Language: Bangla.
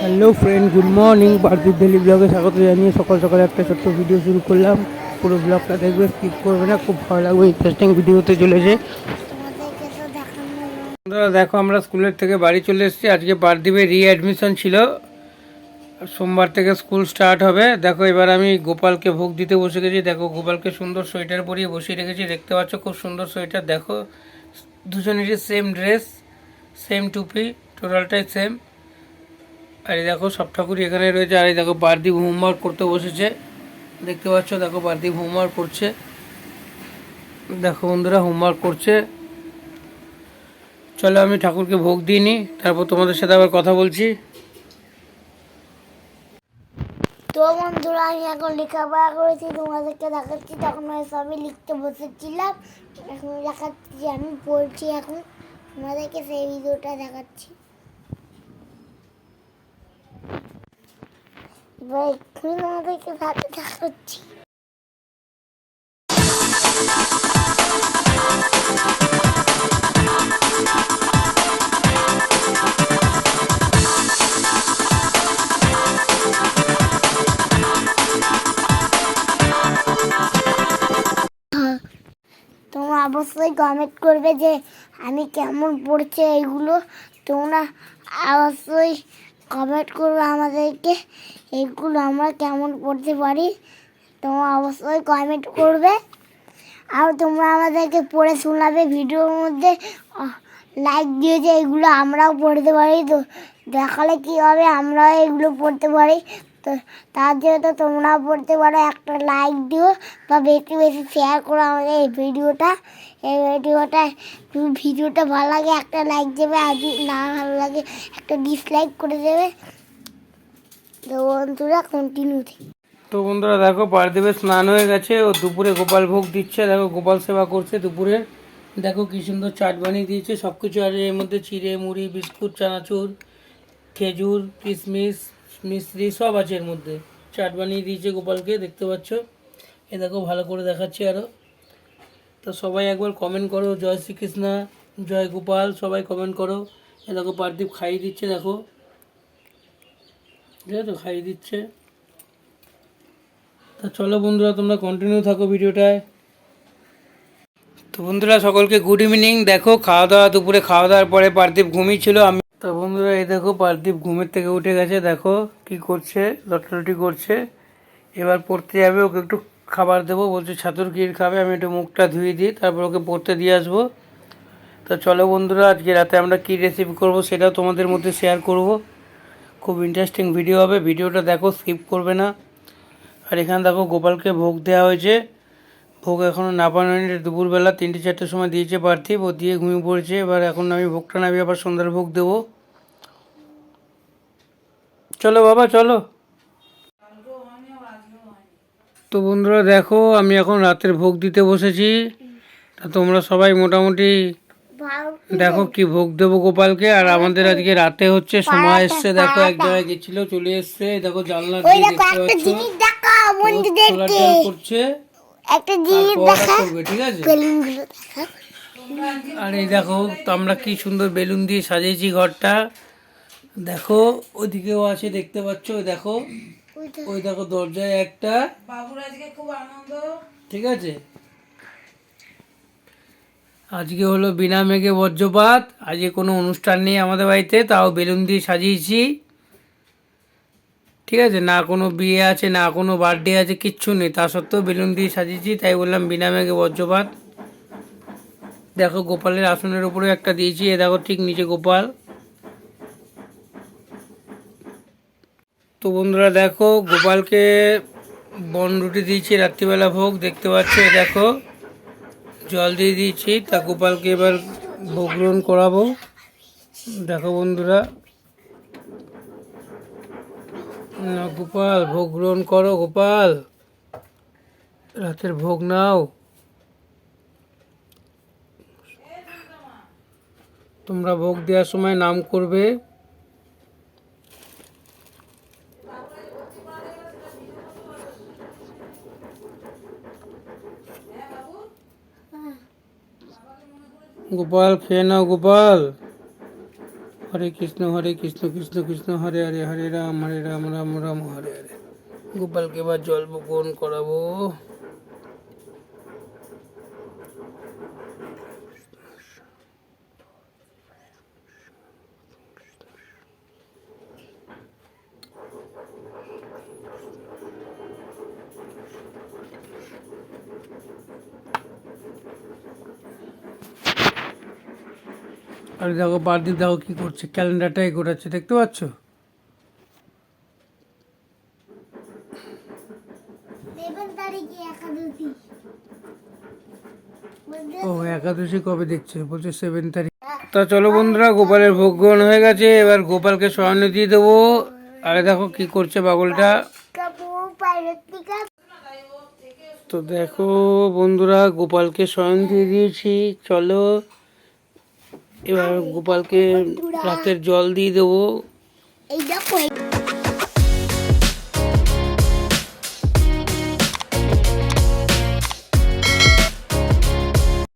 Hello friend good morning Parthiv daily ব্লগে স্বাগত জানিয়ে সকাল সকালে একটা ছোট্ট ভিডিও শুরু করলাম। পুরো ব্লগটা দেখবে স্কিপ করবে না, খুব ভালো লাগবে ইন্টারেস্টিং ভিডিও হতে চলেছে। বন্ধুরা, দেখো, আমরা স্কুলের থেকে বাড়ি চলে এসেছি। আজকে পার্থিবের রি অ্যাডমিশন ছিল। সোমবার থেকে স্কুল স্টার্ট হবে। দেখো, এবার আমি গোপালকে ভোগ দিতে বসে গেছি। দেখো, গোপালকে সুন্দর সোয়েটার পরিয়ে বসিয়ে রেখেছি। দেখতে পাচ্ছ, খুব সুন্দর সোয়েটার। দেখো, দুজনেরই সেম ড্রেস সেম টুপি টোটালটাই সেম আর এই দেখো সব ঠাকুরই এখানে রয়েছে, আর এই দেখো পার্থিব হোমওয়ার্ক করতে বসেছে। দেখতে পাচ্ছ, দেখো পার্থিব হোমওয়ার্ক করছে। দেখো বন্ধুরা, হোমওয়ার্ক করছে। চলো আমি ঠাকুরকে ভোগ দিয়ে নিই, তারপর তোমাদের সাথে আবার কথা বলছি। তো বন্ধুরা, আমি এখন লেখাপড়া করেছি, তোমাদেরকে দেখাচ্ছি, তখন আমি সবই লিখতে বসেছিলাম। এখন দেখাচ্ছি, আমি পড়ছি এখন। তোমাদেরকে সেই ভিডিওটা দেখাচ্ছি। সাথে দেখাচ্ছি তোমরা অবশ্যই কমেন্ট করবে যে আমি কেমন পড়ছে এইগুলো। তোমরা অবশ্যই কমেন্ট করবে আমাদেরকে, এইগুলো আমরা কেমন পড়তে পারি, তোমরা অবশ্যই কমেন্ট করবে। আর তোমরা আমাদেরকে পড়ে শোনাবে ভিডিওর মধ্যে লাইক দিয়ে যে এগুলো আমরাও পড়তে পারি, তো দেখালে কী হবে, আমরাও এগুলো পড়তে পারি। তো তার জন্য তো তোমরাও পড়তে পারো একটা লাইক দিও বা বেশি বেশি শেয়ার করো আমাদের এই ভিডিওটা। এই ভিডিওটা ভিডিওটা ভালো লাগে, একটা লাইক দেবে, আর না ভালো লাগে, একটা ডিসলাইক করে দেবে। তো বন্ধুরা কন্টিনিউ তো বন্ধুরা, দেখো পার্থিবের স্নান হয়ে গেছে, ও দুপুরে গোপাল ভোগ দিচ্ছে, দেখো, গোপাল সেবা করছে দুপুরে। দেখো, কি সুন্দর চাট বানিয়ে দিয়েছে সব কিছু আর এর মধ্যে চিড়ে, মুড়ি, বিস্কুট, চানাচুর, খেজুর, কিশমিশ মিশ্রি সব আছে এর মধ্যে। চাট বানিয়ে দিয়েছে গোপালকে, দেখতে পাচ্ছ? এ দেখো, ভালো করে দেখাচ্ছি আরও তো সবাই একবার কমেন্ট করো, জয় শ্রীকৃষ্ণা, জয় গোপাল, সবাই কমেন্ট করো। এ দেখো, পার্থিব খাইয়ে দিচ্ছে, দেখো। ঠিক আছে, খাইয়ে দিচ্ছে। তা চলো বন্ধুরা, তোমরা কন্টিনিউ থাকো ভিডিওটায়। তো বন্ধুরা, সকলকে গুড ইভিনিং দেখো, খাওয়া দাওয়া, দুপুরে খাওয়া দাওয়ার পরে পার্থিব ঘুমিয়েছিল। আমি তো বন্ধুরা, এই দেখো পার্থিব ঘুমের থেকে উঠে গেছে। দেখো কি করছে, লটালটি করছে। এবার পড়তে যাবে, ওকে একটু খাবার দেবো। বলছে, ছাতুর ক্ষীর খাবে, আমি একটু মুখটা ধুয়ে দিই, তারপর ওকে পড়তে দিয়ে আসব। তো চলো বন্ধুরা, আজকে রাতে আমরা কী রেসিপি করব সেটাও তোমাদের মধ্যে শেয়ার করব। খুব ইন্টারেস্টিং ভিডিও হবে, ভিডিওটা দেখো স্কিপ করবে না। আর এখানে দেখো গোপালকে ভোগ দেওয়া হয়েছে। ভোগ এখনও না বানানি দুপুরবেলা, তিনটে, চারটের সময় দিয়েছে পার্থিব, ও দিয়ে ঘুমিয়ে পড়েছে। এবার এখন আমি ভোগটা নামিয়ে আবার সন্ধ্যার ভোগ দেবো। চলো বাবা চলো। তো বন্ধুরা দেখো আমি এখন রাতের ভোগ দিতে বসেছি। তা তোমরা সবাই মোটামুটি দেখো কি ভোগ দেবো গোপালকে। আর আমাদের আজকে রাতে হচ্ছে সময় এসছে দেখো এক জায়গায় গেছিল চলে এসছে। দেখো জানলা দিয়ে দেখতে পাচ্ছ করছে। একটা জিনিস দেখা ঠিক আছে? আর এই দেখো তো আমরা কি সুন্দর বেলুন দিয়ে সাজিয়েছি ঘরটা। দেখো ওইদিকেও আছে দেখতে পাচ্ছ ওই দেখো। ওই দেখো দরজায় একটা। বাবুর আজকে খুব আনন্দ। ঠিক আছে? আজকে হলো বিনা মেঘে বজ্রপাত। আজকে কোনো অনুষ্ঠান নেই আমাদের বাড়িতে তাও বেলুন দিয়ে সাজিয়েছি। ঠিক আছে? না কোনো বিয়ে আছে না কোনো বার্থডে আছে কিচ্ছু নেই। তা সত্ত্বেও বেলুন দিয়ে সাজিয়েছি তাই বললাম বিনা মেঘে বজ্রপাত। দেখো গোপালের আসনের উপরে একটা দিয়েছি এ দেখো ঠিক নিচে গোপাল। তো বন্ধুরা দেখো, গোপালকে বন রুটি দিয়েছি, রাত্রিবেলা ভোগ, দেখতে পাচ্ছ দেখো, জল দিয়ে দিয়েছি, তা গোপালকে এবার ভোগ গ্রহণ করাবো। দেখো বন্ধুরা গোপাল, ভোগ গ্রহণ করো, গোপাল। রাতের ভোগ নাও। তোমরা ভোগ দেওয়ার সময় নাম করবে। গোপাল খেয়ে নাও গোপাল। হরে কৃষ্ণ হরে কৃষ্ণ কৃষ্ণ কৃষ্ণ, হরে হরে হরে রাম হরে রাম রাম রাম, হরে হরে। গোপালকে এবার জল বপন করাবো। আর দেখো পারদীপ দেখো কি করছে ক্যালেন্ডারটাই ঘোরাচ্ছে দেখতে পাচ্ছ? ও একাদশী কবে দেখছে? বলছে সেভেন তারিখ। তা চলো বন্ধুরা গোপালের ভোগ গ্রহণ হয়ে গেছে এবার গোপালকে শয়নে দিয়ে দেবো। আরে দেখো কি করছে পাগলটা তো দেখো বন্ধুরা গোপালকে শয়ন দিয়ে দিয়েছি চলো। এবার গোপালকে রাতের জল দিয়ে দেবো। এই দেখো